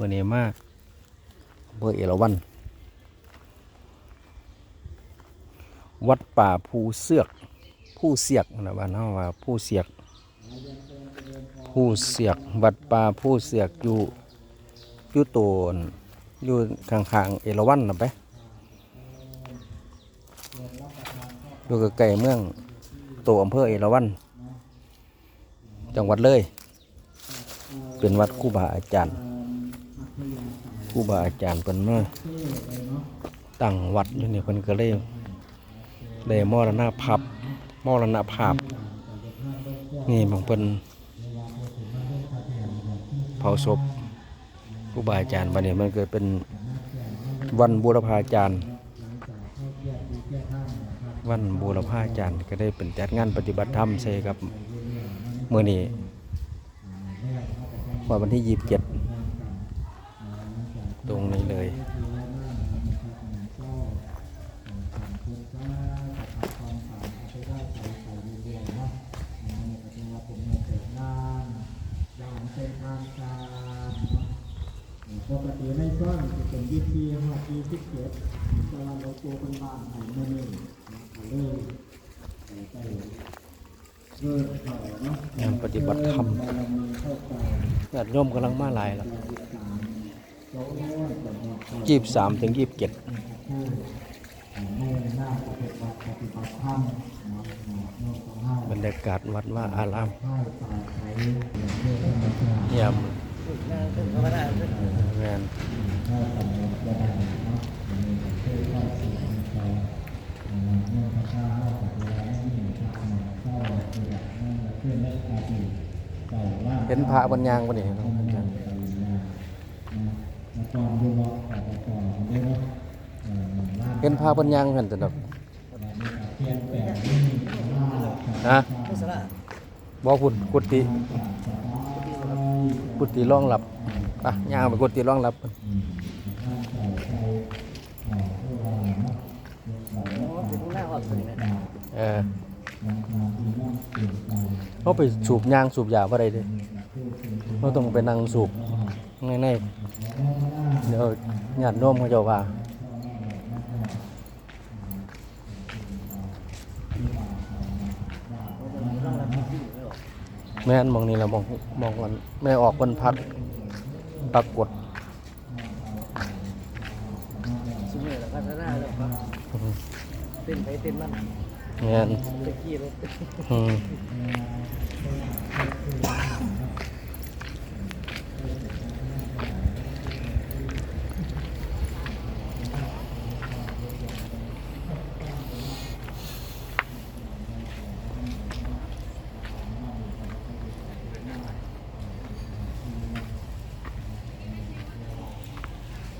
วันนี้มากเบอร์เอราวัน วัดป่าภูเสือก ผู้เสียกนะบ้านเฮาว่าผู้เสียก ผู้เสียก วัดป่าผู้เสียกอยู่อยู่โตนอยู่ข้างๆเอราวันนะไปอยู่ใกลเมืองโตอำเภอเอราวัน จังหวัดเลย เป็นวัดครูบาอาจารย์ ครูบาอาจารย์เป็นมาตั้งวัดอยู่นี่เพิ่นก็เลยได้มรณภาพมรณภาพ นี่บางเพิ่นเผาศพครูบาอาจารย์บัดนี้มันเกิดเป็นวันบูรพาจารย์วันบูรพาจารย์ก็ได้เป็นจัดงานปฏิบัติธรรมใช่ครับเมื้อนี้วันที่ยี่สิบเจ็ด ตรงนี้เลยปกติในซ่อนจะเป็นยี่สิบห้าปีสิบเจ็ดแต่ว่าเราโตเป็นบ้านไห้เมื่อนี้เลยไปเริ่มเข้าเนาะงานปฏิบัติธรรมบารมีเข้าไปญาติโยมกำลังมาหลายแล้ว ยี่สิบสามถึงยี่สิบเจ็ดบรรยากาศวัดว่าอารามให้ป่าไทยอย่างเยี่ยมงานให้สำเร็จได้เนาะอันนี้ก็คือข้อสี่ของเราอันนั้นเมื่อพระเจ้าให้กับเวลาไม่มีทางเจ้าคือแบบนั่นก็คือเล็กอาดีเจ้าว่าเห็นพระบรรยางปะนี่ต้อย่างไปนะมาตอนดูว่าออกมาก่อนด้วย เนาะเออหนึ่งล้านเห็นพระบรรยางกันแต่ดอกเพียงแต่ที่มีว่าฮะบ่พุ่นกุฏิกุฏิรองรับอะย่างไปกุฏิรองรับพุ่นเออเขาไปสูบยางสูบยาอะไรเด้เขาต้องไปนั่งสูบ ในในเดี๋ยวญาติโน้มเขาเจะว่าแม่นมองนี่แหละมองมองวันแม่ออกวันพัดปรากฏสมัยเราพัฒนาแล้วครับเต้นไปเต้นมันแม่นตะกี้รถ อืม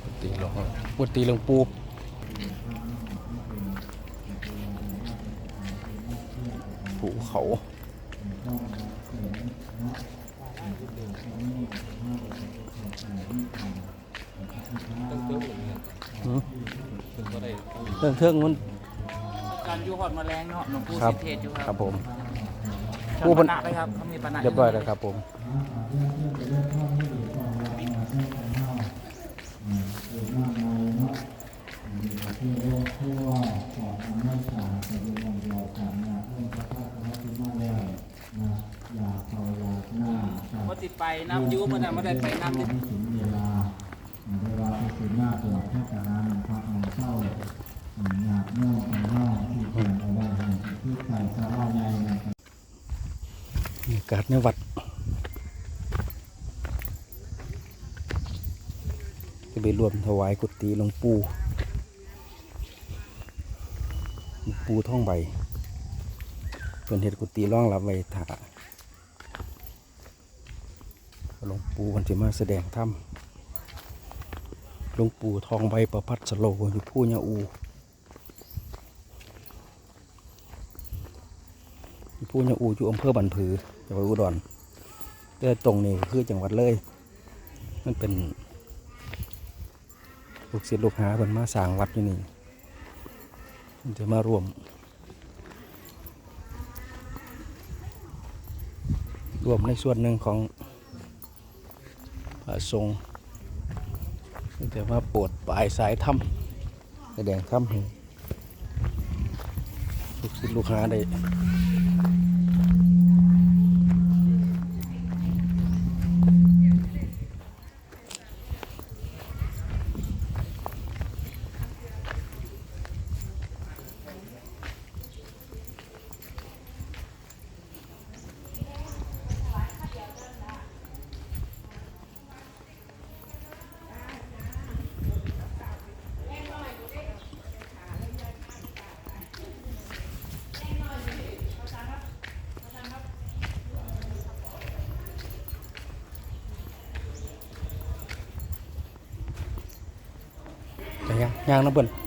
กุฏิหลวง กุฏิหลวงปู่ภูเขาหืมเรื่องเทิงมันการยูฮอดแมลงเนาะหลวงปู่ครับสิทธิเทศอยู่คครัรับบผมผู้ปนะไปครับเขามีปนะเรียบร้อยแล้วครับผม น้ำยูมันน่ะไม่ได้ไปน้ำไม่นี่ถึงเวลาเวลาที่ถึงหน้าตัวแค่การนั้นพักมันเศร้าอยากเมื่อไปหน้าที่เขียนเอาไว้ให้ที่ใส่สาราใหญ่นะบรรยากาศในวัดจะไปรวมถวายกุฏิหลวงปู่ปูท่องใบเป็นเห็ดกุฏิร่องรับไว้ถา หลวงปู่วันที่มาแสดงธรรมหลวงปู่ทองใบประพัดสโลอยู่ผู้ยาอูผู้ยาอูอยู่อำเภอบันผือจังหวัดอุดรแต่ตรงนี้คือจังหวัดเลย มันเป็นลูกศิษย์ลูกหาเพิ่นมาสร้างวัดอยู่นี่เพิ่นจะมารวมรวมในส่วนหนึ่งของ ทรงแต่ว่าปวดปลายสายถ้ำแสดงถ้ำให้ลูกศิษย์ลูกหาได้ ยังย่างน้ำเบิ่นเอา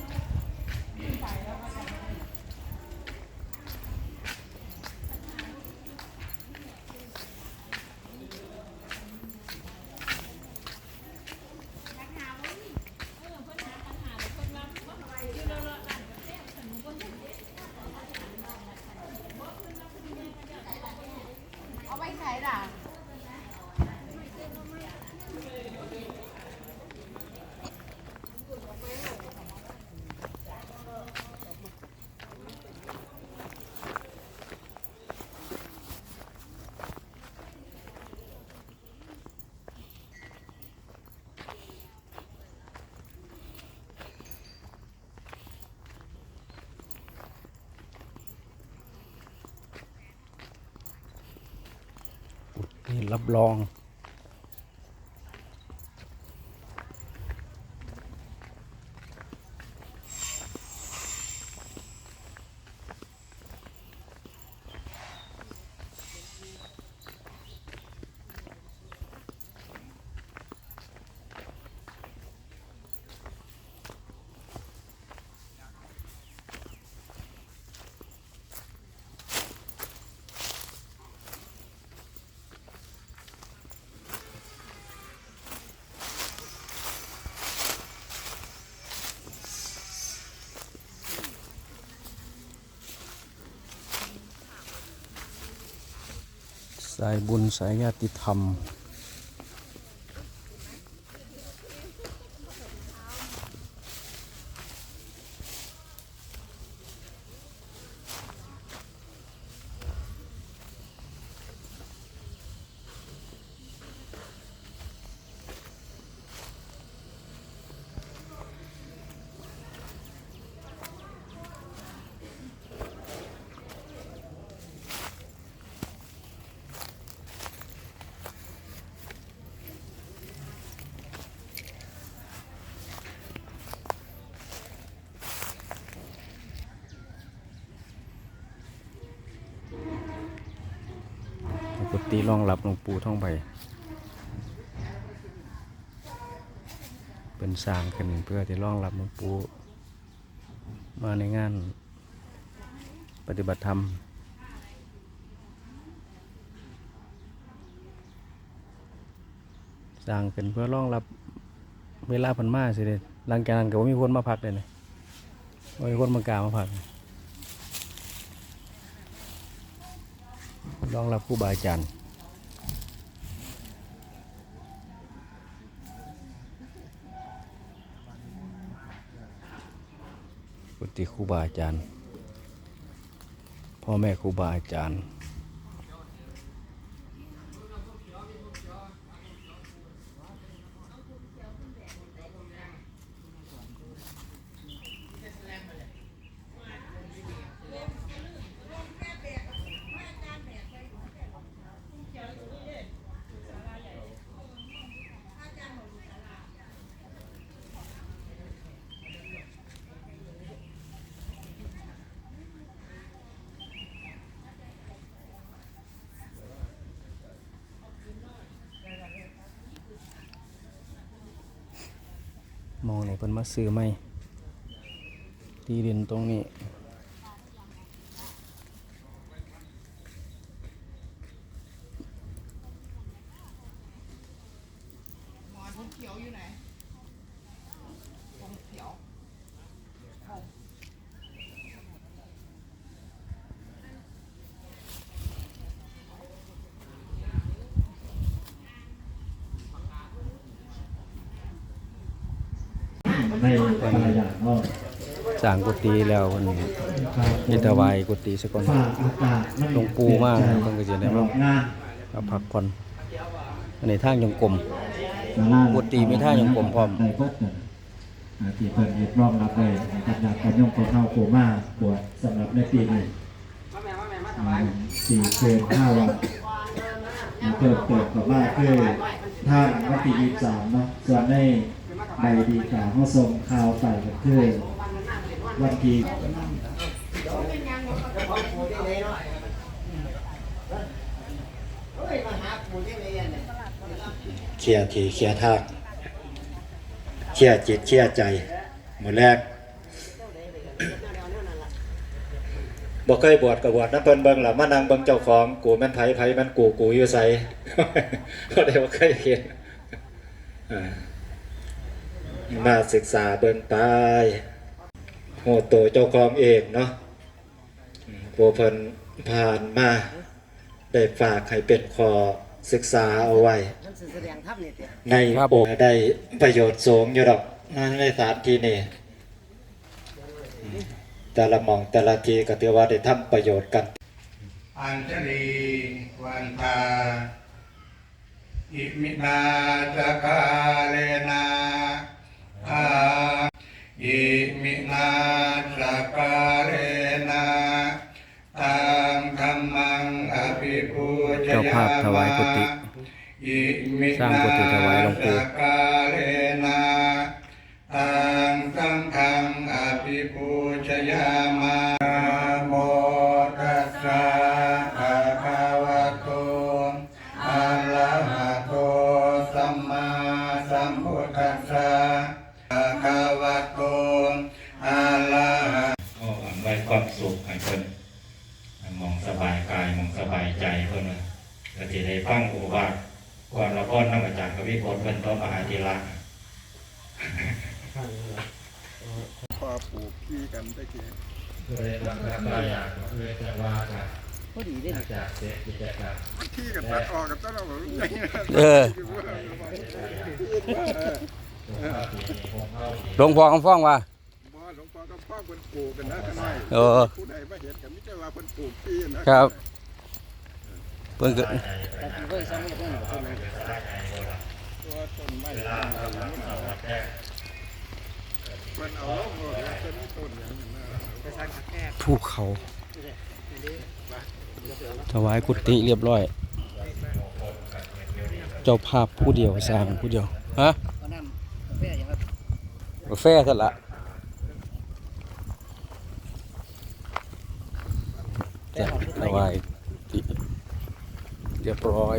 นี่รับรอง สายบุญสายญาติธรรม กุฏิรองรับหลวงปู่ท่องใบเป็นสร้างขึ้นเพื่อที่รองรับหลวงปู่มาในงานปฏิบัติธรรมสร้างขึ้นเพื่อรองรับเวลาพันมาสิเดหลังจากนั้นก็บ่มีคนมาพักเลยนะบ่มีคนมากามาพักรองรับครูบาอาจารย์ กุฏิครูบาอาจารย์ พ่อแม่ครูบาอาจารย์ มองหนี่ยเพิ่นมาซื้อไหมที่ดินตรงนี้ หมอนผมเขียวอยู่ไหนผมเขียว ในภรรยาเนาะสร้างกุฏิแล้วมันครับยิถวายกุฏิซะก่อนฝากอากาศไม่หลวงปู่มากนะเพิ่นก็จะได้มาตลองานเอาพักผ่อนอันนี้ทางยงกลมศาลาปกติมีท่ายังกลมพร้อมได้พบกันอ่าที่เพิ่นยึดรองรับเลยนะครับอยากกันยงคนเฮาโคมาบวชสำหรับในปีนี้อ่าสี่เชิญห้าวันอ่าเปิดเปิดกับว่าคือท่านวันที่ยี่สิบสามเนาะส่วนใน ใบดีกาเขาส่งข่าวไปก็คือนวันทีเคลียร์ทีเคลียร์ทากเคลียร์จิตเคลียร์ใจหมดแรกบ่เคยบวชกับบวชน้ำเพิ่นเบิ่งล่ะมานั่งเบิ่งเจ้าของกูแม่นไผไผแม่นกูกูอยู่ไสก็ได้บ่เคยเห็นอ่า มาศึกษาเบิ่งไปโหโตวเจ้าของเองเนาะอืมผู้เพิ่นผ่านมา ได้ฝากให้เป็นขอศึกษาเอาไว้มันสิแสดงทับนี่ติในครับโอกได้ประโยชน์สูงอยู่ดอกนั่นในสานที่นี่ แต่ละมองแต่ละทีก็ถือว่าได้ทำประโยชน์กัน อัญชลีวันทาอิมินาจกาเลนา อาอิมินาจกาเลนาตังธรรมังอภิปูชเจ้าภาพถวายกุฏิอิมิสร้างกุฏิถวายหลวงปู่จกาเลนาตังสังฆังอภิปูชยาม ความสุขให้เพิ่นมองสบายกายมองสบายใจเพิ่นว่าก็สิได้ฟังโอวาทก่อนละพรนำอาจารย์กวิพลเพิ่นต่อมหาธีระพอปลูกขี้กันตะกี้พอดีเด้นี่ขี้กันตัดออกกันตอนเราแบบนี้เออหลวงพ่อคำฟ้องว่าบ่หลวง พ่อก็พ่อคนปลูกกันนะข้างในเออผู้ใดมาเห็นกันไม่ใช่ว่าคนปลูกขี้นะครับ เพิ่นก็แต่สิเบิ่งซ้ำนี่เพิ่นบ่เพิ่นนะตัวต้นไม้เพิ่นเอาลงเลยเพิ่นมีต้นอย่างนั้นนะภูเขาถวายกุฏิเรียบร้อย เจ้าภาพผู้เดียวสร้างผู้เดียวฮะก็นำกาแฟอย่างครับกาแฟซะละจะ ถวายเรียบร้อย